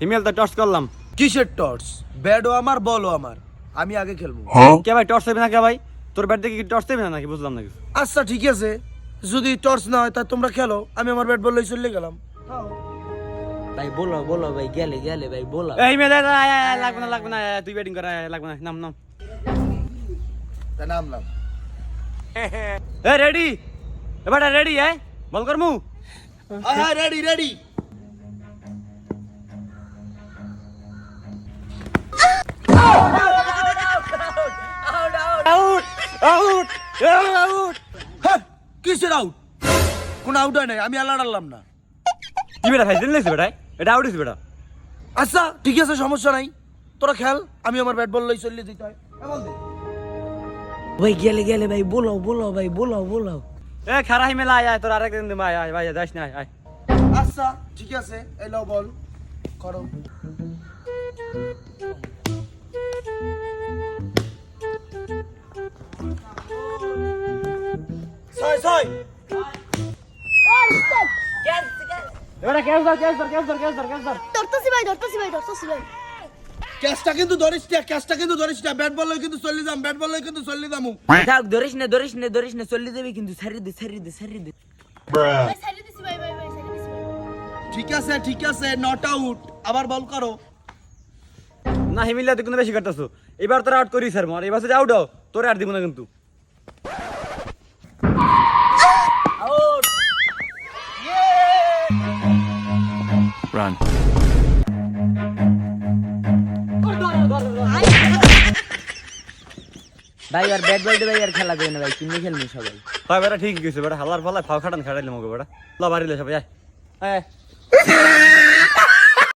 হিমেল তো টর্চ করলাম। কিসের টর্চ? ব্যাটও আমার বলও আমার। আমি আগে খেলব। কে ভাই টর্চ দেবে না কে ভাই? তোর ব্যাট দেখে কি টর্চ দেবে না নাকি? বুঝলাম না আচ্ছা ঠিক আছে। যদি টর্চ না হয় তা তোমরা খেলো। আমি আমার ব্যাট বল লই চলে গেলাম। ভাই বলো বলো ভাই গেলে গেলে ভাই বলো। এই আয়, লাগবে না লাগবে না তুই ব্যাটিং কর লাগবে না নাম নাম। তা নামলাম এ রেডি। এবার রেডি হ্যাঁ বল কর মু হ্যাঁ রেডি রেডি। আউট আউট হ্যাঁ কিসের আউট কোন আউট হয় নাই আমি আল্লাহ আল্লাম না। কি বেটা খাইছিস লেছিস বেটা এটা আউট হইছে বেটা। আচ্ছা ঠিক আছে সমস্যা নাই। তোরা খেল আমি আমার ব্যাট বল লই চলে দিতে হয়। দে। ভাই গেলে গেলে ভাই বলো বলো ভাই বলো বলো এ খারা হিমেল আয় আয় তোর আরেকদিন দে আয় আয় ভাই যাস না আয় আয়। আচ্ছা ঠিক আছে এই লও বল করো। ছয় ছয়। এবারে ক্যাচ ধর ক্যাচ ধর ক্যাচ ধর ক্যাচ ধর ক্যাচ ধর। ধরতেছি ভাই ধরতেছি ভাই ধরতেছি ভাই। ক্যাচটা কিন্তু ধরিস না ক্যাচটা কিন্তু ধরিস না। ব্যাট বল লই কিন্তু চলে যাম ব্যাট বল কিন্তু চলে যামু। থাক ধরিস না ধরিস না ধরিস না চলে যাবে কিন্তু সারি দে সারি দে সারি দে। ঠিক আছে ঠিক আছে নট আউট আবার বল করো। না হিমিল্লা তুই কিন্তু বেশি কাটতাছো এবার তোর আউট করিস স্যার মর। এবার যদি আউট হও তোরে আর দিব না কিন্তু। রান ভাই আর ব্যাট বল ভাই আর খেলা দেবে না ভাই কিনে খেলবি সবাই। ভাই বেটা ঠিক গেছে বেটা হালার ফালায় ফাও খাটান খাটাইলে মগে বেটা। লা বাড়িলে সবাই আয়। আয়।